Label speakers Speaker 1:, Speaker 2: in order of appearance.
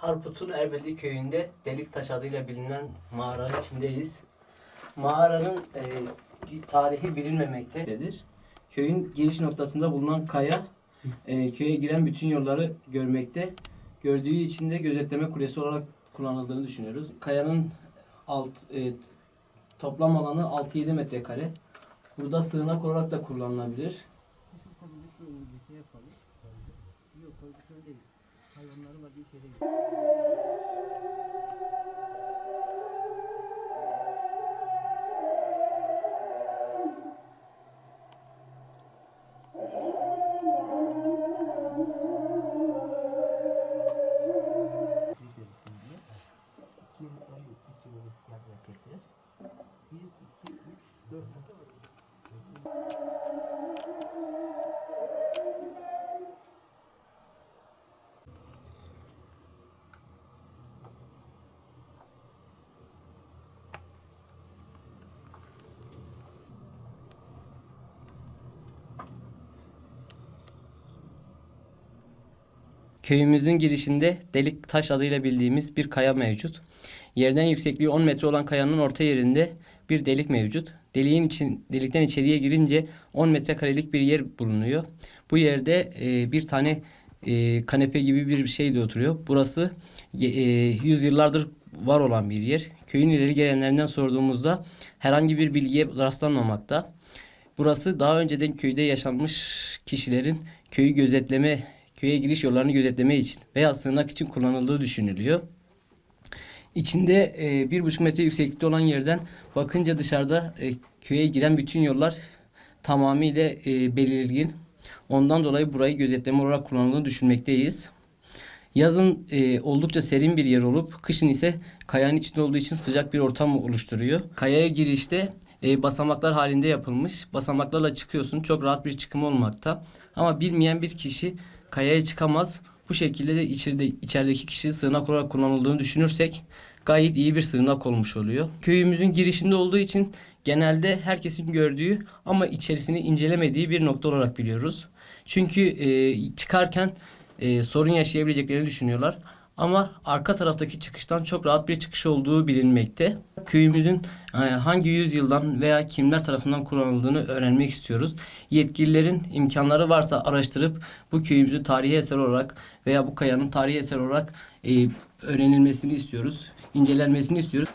Speaker 1: Harput'un Erbeli köyünde Delik Taş adıyla bilinen mağaranın içindeyiz. Mağaranın e, tarihi bilinmemektedir. Köyün giriş noktasında bulunan kaya e, köye giren bütün yolları görmekte. Gördüğü için de gözetleme kulesi olarak kullanıldığını düşünüyoruz. Kayanın alt e, toplam alanı 6-7 metrekare. Burada sığınak olarak da kullanılabilir hayvanlarla bir kere Köyümüzün girişinde delik taş adıyla bildiğimiz bir kaya mevcut. Yerden yüksekliği 10 metre olan kayanın orta yerinde bir delik mevcut. Deliğin için delikten içeriye girince 10 metrekarelik bir yer bulunuyor. Bu yerde e, bir tane e, kanepe gibi bir şey de oturuyor. Burası e, yüzyıllardır var olan bir yer. Köyün ileri gelenlerinden sorduğumuzda herhangi bir bilgiye rastlanmamakta. Burası daha önceden köyde yaşanmış kişilerin köyü gözetleme, köye giriş yollarını gözetleme için veya sığınak için kullanıldığı düşünülüyor. İçinde e, bir buçuk metre yükseklikte olan yerden bakınca dışarıda e, köye giren bütün yollar tamamıyla e, belirgin. Ondan dolayı burayı gözetleme olarak kullanıldığını düşünmekteyiz. Yazın e, oldukça serin bir yer olup kışın ise kayanın içinde olduğu için sıcak bir ortam oluşturuyor. Kayaya girişte e, basamaklar halinde yapılmış. Basamaklarla çıkıyorsun. Çok rahat bir çıkım olmakta. Ama bilmeyen bir kişi kayaya çıkamaz. Bu şekilde de içeride, içerideki kişi sığınak olarak kullanıldığını düşünürsek gayet iyi bir sığınak olmuş oluyor. Köyümüzün girişinde olduğu için genelde herkesin gördüğü ama içerisini incelemediği bir nokta olarak biliyoruz. Çünkü e, çıkarken e, sorun yaşayabileceklerini düşünüyorlar. Ama arka taraftaki çıkıştan çok rahat bir çıkış olduğu bilinmekte. Köyümüzün e, hangi yüzyıldan veya kimler tarafından kullanıldığını öğrenmek istiyoruz. Yetkililerin imkanları varsa araştırıp bu köyümüzün tarihi eser olarak veya bu kayanın tarihi eser olarak e, öğrenilmesini istiyoruz. incelenmesini istiyoruz.